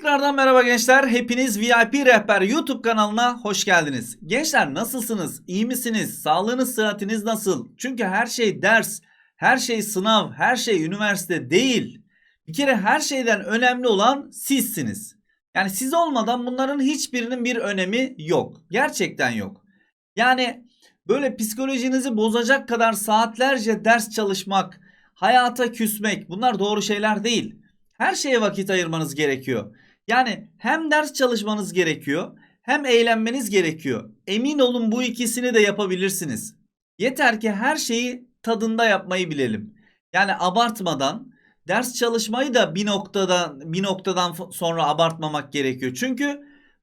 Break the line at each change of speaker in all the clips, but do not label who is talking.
Tekrardan merhaba gençler. Hepiniz VIP Rehber YouTube kanalına hoş geldiniz. Gençler nasılsınız? İyi misiniz? Sağlığınız, sıhhatiniz nasıl? Çünkü her şey ders, her şey sınav, her şey üniversite değil. Bir kere her şeyden önemli olan sizsiniz. Yani siz olmadan bunların hiçbirinin bir önemi yok. Gerçekten yok. Yani böyle psikolojinizi bozacak kadar saatlerce ders çalışmak, hayata küsmek bunlar doğru şeyler değil. Her şeye vakit ayırmanız gerekiyor. Yani hem ders çalışmanız gerekiyor hem eğlenmeniz gerekiyor. Emin olun bu ikisini de yapabilirsiniz. Yeter ki her şeyi tadında yapmayı bilelim. Yani abartmadan ders çalışmayı da bir noktadan bir noktadan sonra abartmamak gerekiyor. Çünkü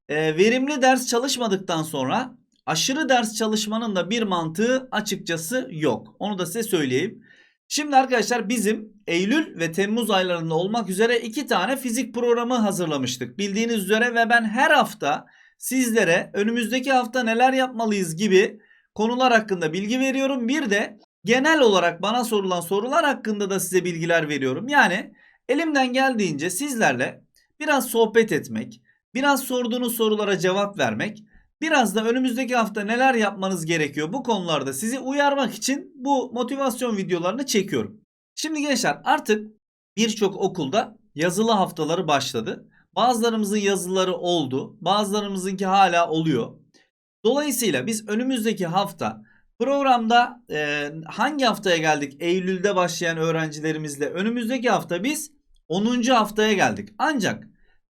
e, verimli ders çalışmadıktan sonra aşırı ders çalışmanın da bir mantığı açıkçası yok. Onu da size söyleyeyim. Şimdi arkadaşlar bizim Eylül ve Temmuz aylarında olmak üzere iki tane fizik programı hazırlamıştık. Bildiğiniz üzere ve ben her hafta sizlere önümüzdeki hafta neler yapmalıyız gibi konular hakkında bilgi veriyorum. Bir de genel olarak bana sorulan sorular hakkında da size bilgiler veriyorum. Yani elimden geldiğince sizlerle biraz sohbet etmek, biraz sorduğunuz sorulara cevap vermek Biraz da önümüzdeki hafta neler yapmanız gerekiyor bu konularda sizi uyarmak için bu motivasyon videolarını çekiyorum. Şimdi gençler artık birçok okulda yazılı haftaları başladı. Bazılarımızın yazıları oldu, bazılarımızınki hala oluyor. Dolayısıyla biz önümüzdeki hafta programda e, hangi haftaya geldik? Eylül'de başlayan öğrencilerimizle önümüzdeki hafta biz 10. haftaya geldik. Ancak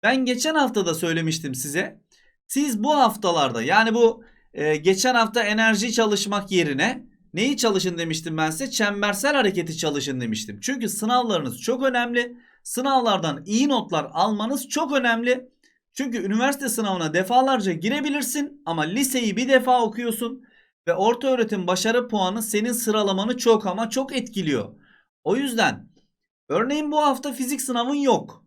ben geçen hafta da söylemiştim size siz bu haftalarda yani bu e, geçen hafta enerji çalışmak yerine neyi çalışın demiştim ben size? Çembersel hareketi çalışın demiştim. Çünkü sınavlarınız çok önemli. Sınavlardan iyi notlar almanız çok önemli. Çünkü üniversite sınavına defalarca girebilirsin ama liseyi bir defa okuyorsun ve orta öğretim başarı puanı senin sıralamanı çok ama çok etkiliyor. O yüzden örneğin bu hafta fizik sınavın yok.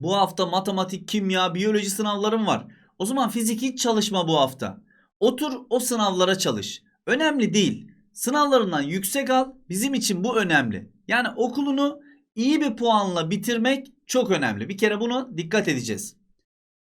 Bu hafta matematik, kimya, biyoloji sınavların var. O zaman fizik hiç çalışma bu hafta. Otur o sınavlara çalış. Önemli değil. Sınavlarından yüksek al. Bizim için bu önemli. Yani okulunu iyi bir puanla bitirmek çok önemli. Bir kere bunu dikkat edeceğiz.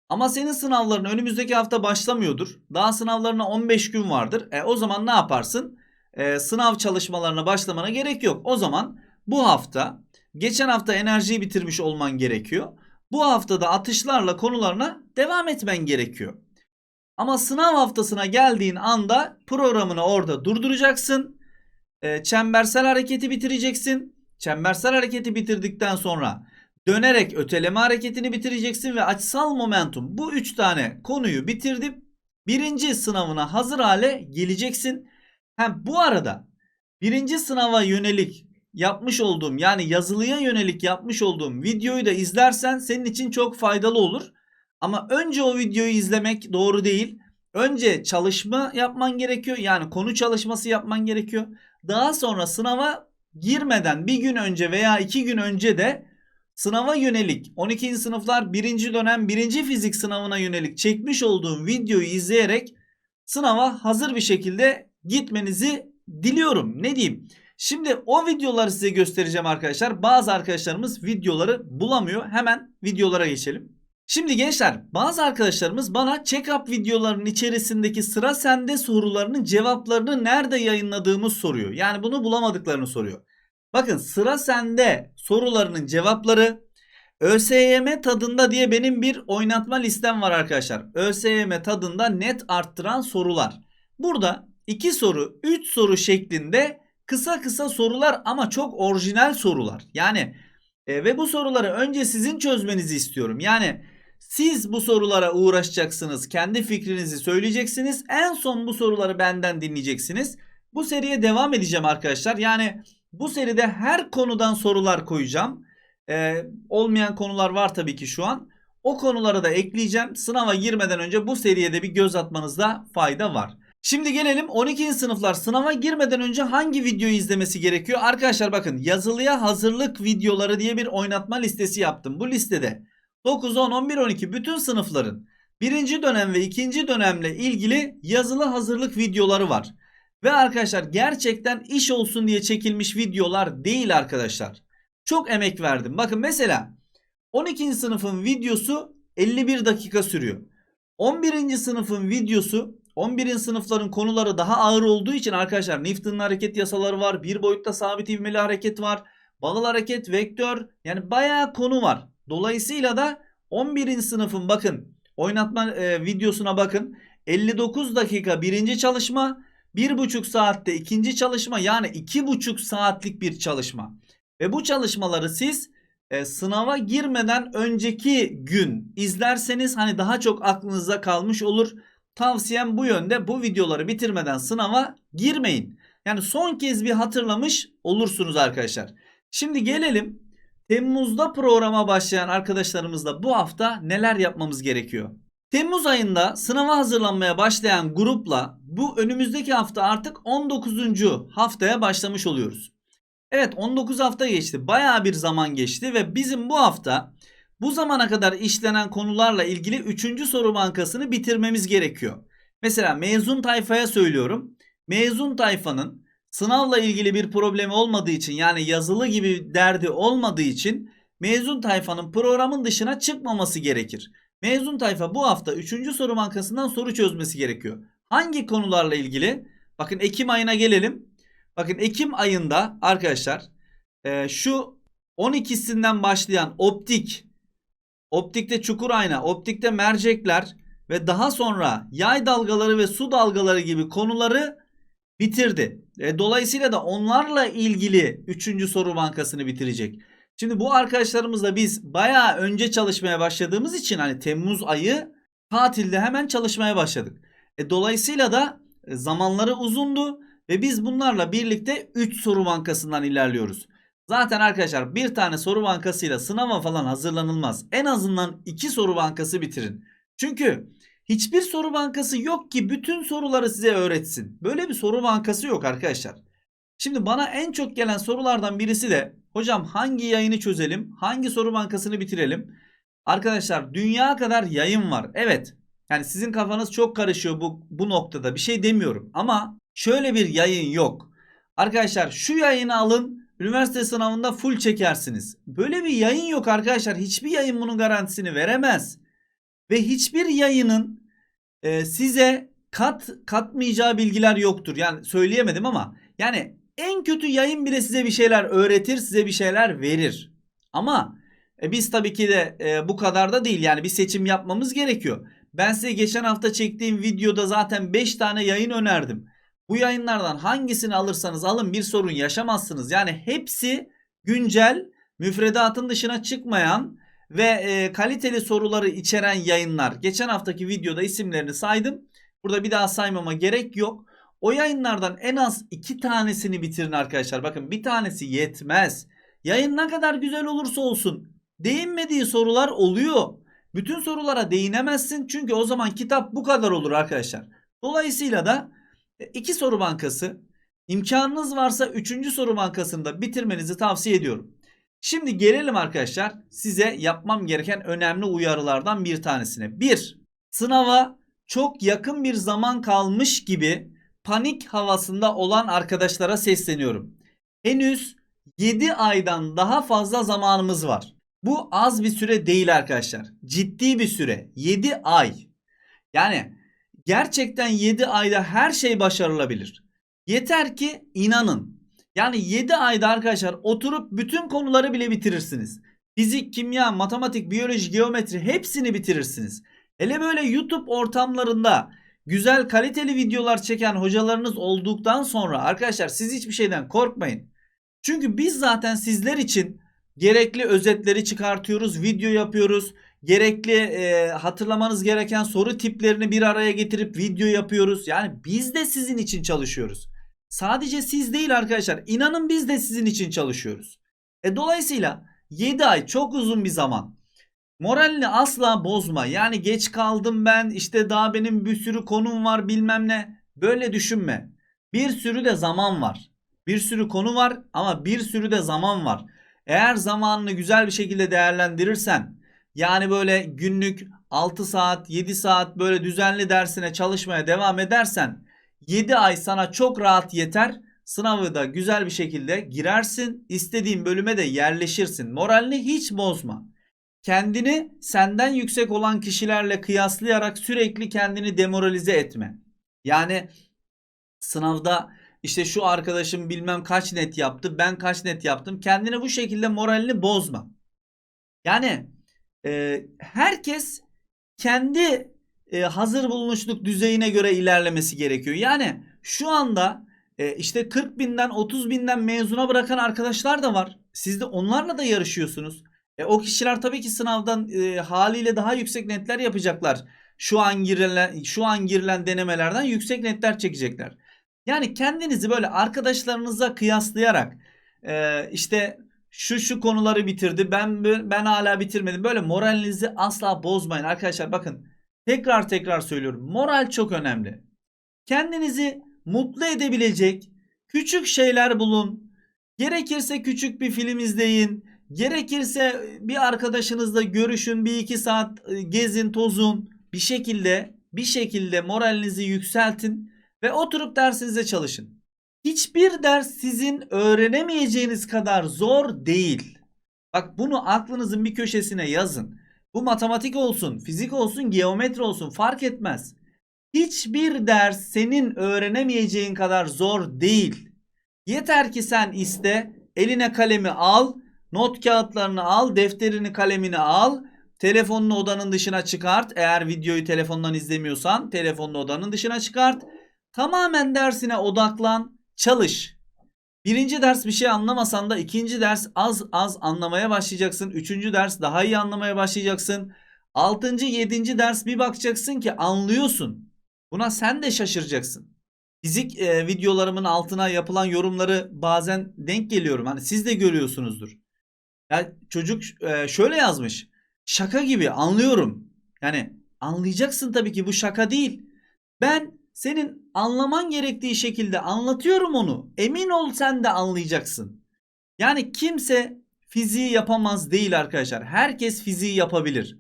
Ama senin sınavların önümüzdeki hafta başlamıyordur. Daha sınavlarına 15 gün vardır. E, o zaman ne yaparsın? E, sınav çalışmalarına başlamana gerek yok. O zaman bu hafta geçen hafta enerjiyi bitirmiş olman gerekiyor bu haftada atışlarla konularına devam etmen gerekiyor. Ama sınav haftasına geldiğin anda programını orada durduracaksın. E, çembersel hareketi bitireceksin. Çembersel hareketi bitirdikten sonra dönerek öteleme hareketini bitireceksin ve açısal momentum bu üç tane konuyu bitirdim. Birinci sınavına hazır hale geleceksin. Hem bu arada birinci sınava yönelik yapmış olduğum yani yazılıya yönelik yapmış olduğum videoyu da izlersen senin için çok faydalı olur. Ama önce o videoyu izlemek doğru değil. Önce çalışma yapman gerekiyor. Yani konu çalışması yapman gerekiyor. Daha sonra sınava girmeden bir gün önce veya iki gün önce de sınava yönelik 12. sınıflar 1. dönem 1. fizik sınavına yönelik çekmiş olduğum videoyu izleyerek sınava hazır bir şekilde gitmenizi diliyorum. Ne diyeyim? Şimdi o videoları size göstereceğim arkadaşlar. Bazı arkadaşlarımız videoları bulamıyor. Hemen videolara geçelim. Şimdi gençler bazı arkadaşlarımız bana check-up videolarının içerisindeki sıra sende sorularının cevaplarını nerede yayınladığımı soruyor. Yani bunu bulamadıklarını soruyor. Bakın sıra sende sorularının cevapları ÖSYM tadında diye benim bir oynatma listem var arkadaşlar. ÖSYM tadında net arttıran sorular. Burada 2 soru 3 soru şeklinde kısa kısa sorular ama çok orijinal sorular. Yani e, ve bu soruları önce sizin çözmenizi istiyorum. Yani siz bu sorulara uğraşacaksınız. Kendi fikrinizi söyleyeceksiniz. En son bu soruları benden dinleyeceksiniz. Bu seriye devam edeceğim arkadaşlar. Yani bu seride her konudan sorular koyacağım. Ee, olmayan konular var tabii ki şu an. O konuları da ekleyeceğim. Sınava girmeden önce bu seriye de bir göz atmanızda fayda var. Şimdi gelelim 12. sınıflar sınava girmeden önce hangi videoyu izlemesi gerekiyor? Arkadaşlar bakın yazılıya hazırlık videoları diye bir oynatma listesi yaptım. Bu listede 9, 10, 11, 12 bütün sınıfların birinci dönem ve ikinci dönemle ilgili yazılı hazırlık videoları var. Ve arkadaşlar gerçekten iş olsun diye çekilmiş videolar değil arkadaşlar. Çok emek verdim. Bakın mesela 12. sınıfın videosu 51 dakika sürüyor. 11. sınıfın videosu 11. sınıfların konuları daha ağır olduğu için arkadaşlar Newton'un hareket yasaları var. Bir boyutta sabit ivmeli hareket var. Bağıl hareket, vektör yani bayağı konu var. Dolayısıyla da 11. sınıfın bakın oynatma e, videosuna bakın. 59 dakika birinci çalışma, 1,5 saatte ikinci çalışma yani 2,5 saatlik bir çalışma. Ve bu çalışmaları siz e, sınava girmeden önceki gün izlerseniz hani daha çok aklınızda kalmış olur. Tavsiyem bu yönde. Bu videoları bitirmeden sınava girmeyin. Yani son kez bir hatırlamış olursunuz arkadaşlar. Şimdi gelelim Temmuz'da programa başlayan arkadaşlarımızla bu hafta neler yapmamız gerekiyor? Temmuz ayında sınava hazırlanmaya başlayan grupla bu önümüzdeki hafta artık 19. haftaya başlamış oluyoruz. Evet 19 hafta geçti. Bayağı bir zaman geçti ve bizim bu hafta bu zamana kadar işlenen konularla ilgili 3. soru bankasını bitirmemiz gerekiyor. Mesela mezun tayfaya söylüyorum. Mezun tayfanın sınavla ilgili bir problemi olmadığı için yani yazılı gibi derdi olmadığı için mezun tayfanın programın dışına çıkmaması gerekir. Mezun tayfa bu hafta 3. soru bankasından soru çözmesi gerekiyor. Hangi konularla ilgili? Bakın Ekim ayına gelelim. Bakın Ekim ayında arkadaşlar şu 12'sinden başlayan optik, optikte çukur ayna, optikte mercekler ve daha sonra yay dalgaları ve su dalgaları gibi konuları bitirdi. E, dolayısıyla da onlarla ilgili 3. soru bankasını bitirecek. Şimdi bu arkadaşlarımızla biz bayağı önce çalışmaya başladığımız için hani Temmuz ayı tatilde hemen çalışmaya başladık. E, dolayısıyla da e, zamanları uzundu ve biz bunlarla birlikte 3 soru bankasından ilerliyoruz. Zaten arkadaşlar bir tane soru bankasıyla sınava falan hazırlanılmaz. En azından 2 soru bankası bitirin. Çünkü hiçbir soru bankası yok ki bütün soruları size öğretsin. Böyle bir soru bankası yok arkadaşlar. Şimdi bana en çok gelen sorulardan birisi de hocam hangi yayını çözelim? Hangi soru bankasını bitirelim? Arkadaşlar dünya kadar yayın var. Evet. Yani sizin kafanız çok karışıyor bu, bu noktada. Bir şey demiyorum. Ama şöyle bir yayın yok. Arkadaşlar şu yayını alın. Üniversite sınavında full çekersiniz. Böyle bir yayın yok arkadaşlar. Hiçbir yayın bunun garantisini veremez. Ve hiçbir yayının e, size kat katmayacağı bilgiler yoktur. Yani söyleyemedim ama yani en kötü yayın bile size bir şeyler öğretir, size bir şeyler verir. Ama e, biz tabii ki de e, bu kadar da değil. Yani bir seçim yapmamız gerekiyor. Ben size geçen hafta çektiğim videoda zaten 5 tane yayın önerdim. Bu yayınlardan hangisini alırsanız alın bir sorun yaşamazsınız. Yani hepsi güncel, müfredatın dışına çıkmayan ve e, kaliteli soruları içeren yayınlar. Geçen haftaki videoda isimlerini saydım. Burada bir daha saymama gerek yok. O yayınlardan en az iki tanesini bitirin arkadaşlar. Bakın bir tanesi yetmez. Yayın ne kadar güzel olursa olsun değinmediği sorular oluyor. Bütün sorulara değinemezsin çünkü o zaman kitap bu kadar olur arkadaşlar. Dolayısıyla da iki soru bankası imkanınız varsa üçüncü soru bankasını da bitirmenizi tavsiye ediyorum. Şimdi gelelim arkadaşlar size yapmam gereken önemli uyarılardan bir tanesine. Bir, sınava çok yakın bir zaman kalmış gibi panik havasında olan arkadaşlara sesleniyorum. Henüz 7 aydan daha fazla zamanımız var. Bu az bir süre değil arkadaşlar. Ciddi bir süre. 7 ay. Yani gerçekten 7 ayda her şey başarılabilir. Yeter ki inanın. Yani 7 ayda arkadaşlar oturup bütün konuları bile bitirirsiniz. Fizik, kimya, matematik, biyoloji, geometri hepsini bitirirsiniz. Hele böyle YouTube ortamlarında güzel kaliteli videolar çeken hocalarınız olduktan sonra arkadaşlar siz hiçbir şeyden korkmayın. Çünkü biz zaten sizler için gerekli özetleri çıkartıyoruz, video yapıyoruz. Gerekli e, hatırlamanız gereken soru tiplerini bir araya getirip video yapıyoruz. Yani biz de sizin için çalışıyoruz. Sadece siz değil arkadaşlar. İnanın biz de sizin için çalışıyoruz. E dolayısıyla 7 ay çok uzun bir zaman. Moralini asla bozma. Yani geç kaldım ben işte daha benim bir sürü konum var bilmem ne. Böyle düşünme. Bir sürü de zaman var. Bir sürü konu var ama bir sürü de zaman var. Eğer zamanını güzel bir şekilde değerlendirirsen yani böyle günlük 6 saat 7 saat böyle düzenli dersine çalışmaya devam edersen 7 ay sana çok rahat yeter. Sınavı da güzel bir şekilde girersin. İstediğin bölüme de yerleşirsin. Moralini hiç bozma. kendini senden yüksek olan kişilerle kıyaslayarak sürekli kendini demoralize etme. Yani sınavda işte şu arkadaşım bilmem kaç net yaptı, ben kaç net yaptım. Kendini bu şekilde moralini bozma. Yani e, herkes kendi e, hazır bulunuşluk düzeyine göre ilerlemesi gerekiyor. Yani şu anda e, işte 40 binden 30 binden mezuna bırakan arkadaşlar da var. Siz de onlarla da yarışıyorsunuz. E, o kişiler tabii ki sınavdan e, haliyle daha yüksek netler yapacaklar. Şu an girilen şu an girilen denemelerden yüksek netler çekecekler. Yani kendinizi böyle arkadaşlarınıza kıyaslayarak e, işte şu şu konuları bitirdi. Ben ben hala bitirmedim. Böyle moralinizi asla bozmayın arkadaşlar. Bakın tekrar tekrar söylüyorum. Moral çok önemli. Kendinizi mutlu edebilecek küçük şeyler bulun. Gerekirse küçük bir film izleyin. Gerekirse bir arkadaşınızla görüşün, bir iki saat e, gezin, tozun. Bir şekilde, bir şekilde moralinizi yükseltin ve oturup dersinize çalışın. Hiçbir ders sizin öğrenemeyeceğiniz kadar zor değil. Bak bunu aklınızın bir köşesine yazın. Bu matematik olsun, fizik olsun, geometri olsun fark etmez. Hiçbir ders senin öğrenemeyeceğin kadar zor değil. Yeter ki sen iste, eline kalemi al, not kağıtlarını al, defterini kalemini al, telefonunu odanın dışına çıkart. Eğer videoyu telefondan izlemiyorsan telefonunu odanın dışına çıkart. Tamamen dersine odaklan, çalış. Birinci ders bir şey anlamasan da ikinci ders az az anlamaya başlayacaksın. Üçüncü ders daha iyi anlamaya başlayacaksın. Altıncı, yedinci ders bir bakacaksın ki anlıyorsun. Buna sen de şaşıracaksın. Fizik e, videolarımın altına yapılan yorumları bazen denk geliyorum. Hani siz de görüyorsunuzdur. Ya çocuk e, şöyle yazmış. Şaka gibi anlıyorum. Yani anlayacaksın tabii ki bu şaka değil. Ben senin anlaman gerektiği şekilde anlatıyorum onu. Emin ol sen de anlayacaksın. Yani kimse fiziği yapamaz değil arkadaşlar. Herkes fiziği yapabilir.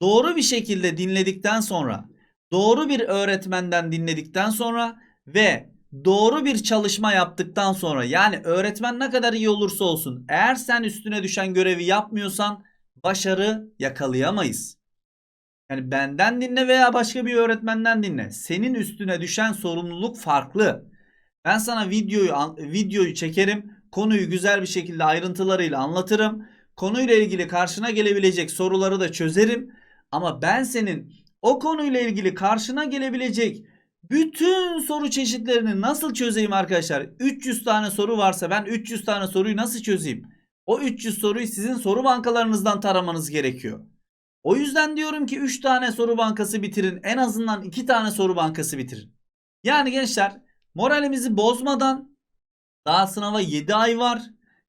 Doğru bir şekilde dinledikten sonra, doğru bir öğretmenden dinledikten sonra ve doğru bir çalışma yaptıktan sonra yani öğretmen ne kadar iyi olursa olsun eğer sen üstüne düşen görevi yapmıyorsan başarı yakalayamayız. Yani benden dinle veya başka bir öğretmenden dinle. Senin üstüne düşen sorumluluk farklı. Ben sana videoyu videoyu çekerim. Konuyu güzel bir şekilde ayrıntılarıyla anlatırım. Konuyla ilgili karşına gelebilecek soruları da çözerim. Ama ben senin o konuyla ilgili karşına gelebilecek bütün soru çeşitlerini nasıl çözeyim arkadaşlar? 300 tane soru varsa ben 300 tane soruyu nasıl çözeyim? O 300 soruyu sizin soru bankalarınızdan taramanız gerekiyor. O yüzden diyorum ki 3 tane soru bankası bitirin. En azından 2 tane soru bankası bitirin. Yani gençler moralimizi bozmadan daha sınava 7 ay var.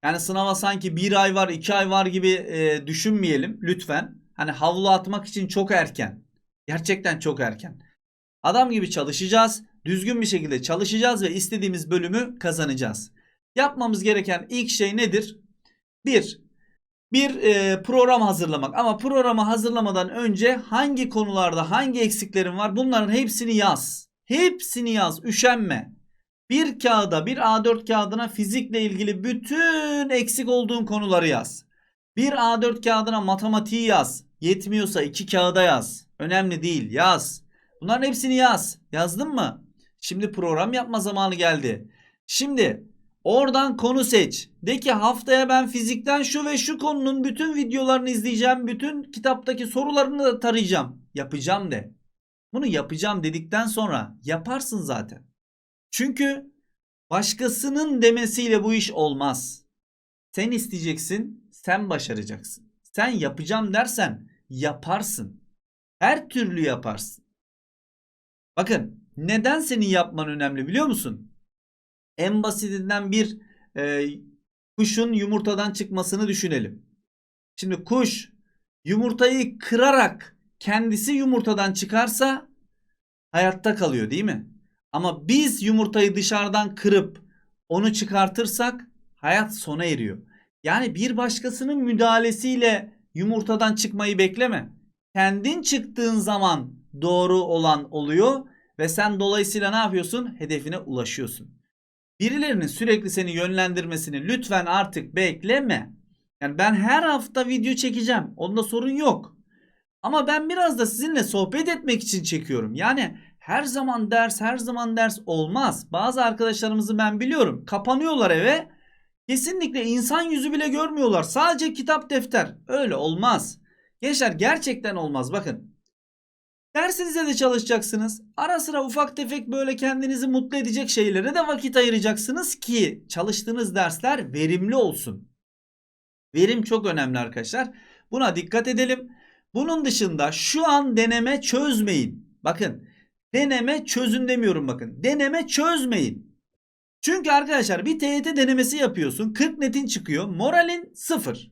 Yani sınava sanki 1 ay var 2 ay var gibi e, düşünmeyelim lütfen. Hani havlu atmak için çok erken. Gerçekten çok erken. Adam gibi çalışacağız. Düzgün bir şekilde çalışacağız ve istediğimiz bölümü kazanacağız. Yapmamız gereken ilk şey nedir? 1 bir e, program hazırlamak. Ama programı hazırlamadan önce hangi konularda hangi eksiklerin var bunların hepsini yaz. Hepsini yaz. Üşenme. Bir kağıda bir A4 kağıdına fizikle ilgili bütün eksik olduğun konuları yaz. Bir A4 kağıdına matematiği yaz. Yetmiyorsa iki kağıda yaz. Önemli değil yaz. Bunların hepsini yaz. Yazdın mı? Şimdi program yapma zamanı geldi. Şimdi Oradan konu seç. De ki haftaya ben fizikten şu ve şu konunun bütün videolarını izleyeceğim. Bütün kitaptaki sorularını da tarayacağım. Yapacağım de. Bunu yapacağım dedikten sonra yaparsın zaten. Çünkü başkasının demesiyle bu iş olmaz. Sen isteyeceksin, sen başaracaksın. Sen yapacağım dersen yaparsın. Her türlü yaparsın. Bakın neden senin yapman önemli biliyor musun? En basitinden bir e, kuşun yumurtadan çıkmasını düşünelim. Şimdi kuş yumurtayı kırarak kendisi yumurtadan çıkarsa hayatta kalıyor değil mi? Ama biz yumurtayı dışarıdan kırıp onu çıkartırsak hayat sona eriyor. Yani bir başkasının müdahalesiyle yumurtadan çıkmayı bekleme. Kendin çıktığın zaman doğru olan oluyor ve sen dolayısıyla ne yapıyorsun? Hedefine ulaşıyorsun. Birilerinin sürekli seni yönlendirmesini lütfen artık bekleme. Yani ben her hafta video çekeceğim. Onda sorun yok. Ama ben biraz da sizinle sohbet etmek için çekiyorum. Yani her zaman ders, her zaman ders olmaz. Bazı arkadaşlarımızı ben biliyorum. Kapanıyorlar eve. Kesinlikle insan yüzü bile görmüyorlar. Sadece kitap defter. Öyle olmaz. Gençler gerçekten olmaz. Bakın. Dersinize de çalışacaksınız. Ara sıra ufak tefek böyle kendinizi mutlu edecek şeylere de vakit ayıracaksınız ki çalıştığınız dersler verimli olsun. Verim çok önemli arkadaşlar. Buna dikkat edelim. Bunun dışında şu an deneme çözmeyin. Bakın deneme çözün demiyorum bakın. Deneme çözmeyin. Çünkü arkadaşlar bir TYT denemesi yapıyorsun. 40 netin çıkıyor. Moralin 0.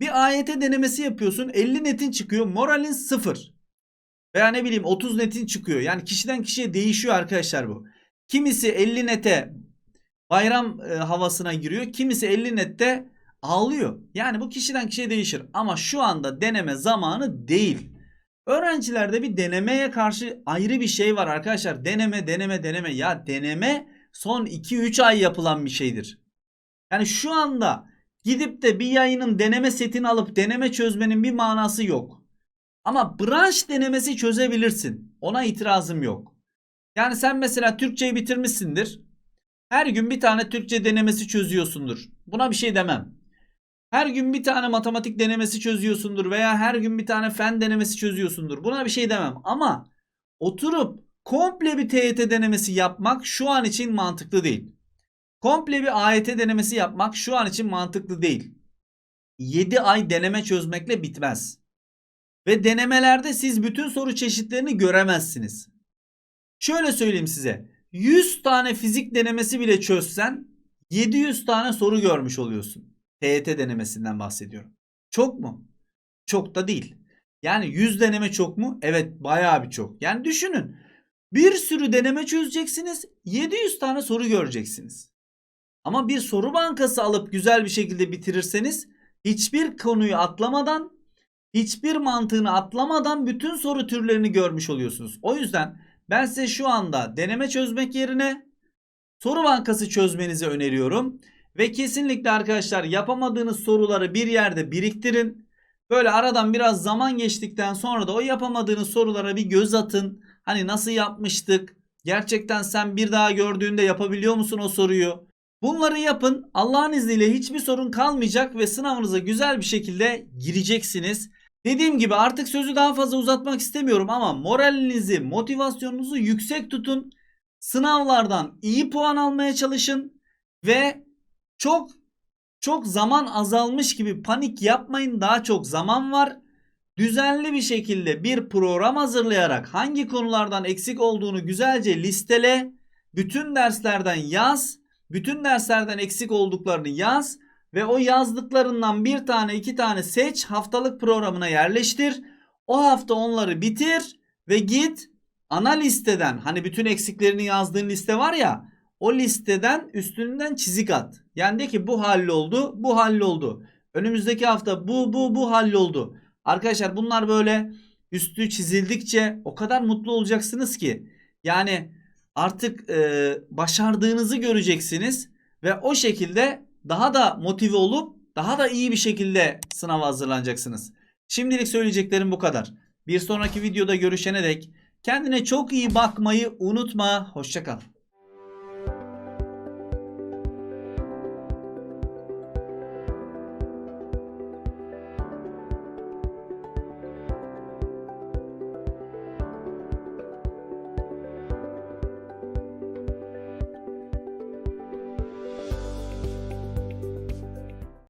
Bir AYT denemesi yapıyorsun. 50 netin çıkıyor. Moralin 0. Veya ne bileyim 30 netin çıkıyor. Yani kişiden kişiye değişiyor arkadaşlar bu. Kimisi 50 nete bayram e, havasına giriyor. Kimisi 50 nette ağlıyor. Yani bu kişiden kişiye değişir. Ama şu anda deneme zamanı değil. Öğrencilerde bir denemeye karşı ayrı bir şey var arkadaşlar. Deneme, deneme, deneme. Ya deneme son 2-3 ay yapılan bir şeydir. Yani şu anda gidip de bir yayının deneme setini alıp deneme çözmenin bir manası yok. Ama branş denemesi çözebilirsin. Ona itirazım yok. Yani sen mesela Türkçeyi bitirmişsindir. Her gün bir tane Türkçe denemesi çözüyorsundur. Buna bir şey demem. Her gün bir tane matematik denemesi çözüyorsundur veya her gün bir tane fen denemesi çözüyorsundur. Buna bir şey demem. Ama oturup komple bir TYT denemesi yapmak şu an için mantıklı değil. Komple bir AYT denemesi yapmak şu an için mantıklı değil. 7 ay deneme çözmekle bitmez. Ve denemelerde siz bütün soru çeşitlerini göremezsiniz. Şöyle söyleyeyim size. 100 tane fizik denemesi bile çözsen 700 tane soru görmüş oluyorsun. TYT denemesinden bahsediyorum. Çok mu? Çok da değil. Yani 100 deneme çok mu? Evet bayağı bir çok. Yani düşünün. Bir sürü deneme çözeceksiniz. 700 tane soru göreceksiniz. Ama bir soru bankası alıp güzel bir şekilde bitirirseniz hiçbir konuyu atlamadan hiçbir mantığını atlamadan bütün soru türlerini görmüş oluyorsunuz. O yüzden ben size şu anda deneme çözmek yerine soru bankası çözmenizi öneriyorum. Ve kesinlikle arkadaşlar yapamadığınız soruları bir yerde biriktirin. Böyle aradan biraz zaman geçtikten sonra da o yapamadığınız sorulara bir göz atın. Hani nasıl yapmıştık? Gerçekten sen bir daha gördüğünde yapabiliyor musun o soruyu? Bunları yapın. Allah'ın izniyle hiçbir sorun kalmayacak ve sınavınıza güzel bir şekilde gireceksiniz. Dediğim gibi artık sözü daha fazla uzatmak istemiyorum ama moralinizi, motivasyonunuzu yüksek tutun. Sınavlardan iyi puan almaya çalışın ve çok çok zaman azalmış gibi panik yapmayın. Daha çok zaman var. Düzenli bir şekilde bir program hazırlayarak hangi konulardan eksik olduğunu güzelce listele. Bütün derslerden yaz. Bütün derslerden eksik olduklarını yaz ve o yazdıklarından bir tane iki tane seç haftalık programına yerleştir. O hafta onları bitir ve git ana listeden hani bütün eksiklerini yazdığın liste var ya o listeden üstünden çizik at. Yani de ki bu halloldu, bu halloldu. Önümüzdeki hafta bu bu bu halloldu. Arkadaşlar bunlar böyle üstü çizildikçe o kadar mutlu olacaksınız ki. Yani artık e, başardığınızı göreceksiniz ve o şekilde daha da motive olup daha da iyi bir şekilde sınava hazırlanacaksınız. Şimdilik söyleyeceklerim bu kadar. Bir sonraki videoda görüşene dek kendine çok iyi bakmayı unutma. Hoşçakal.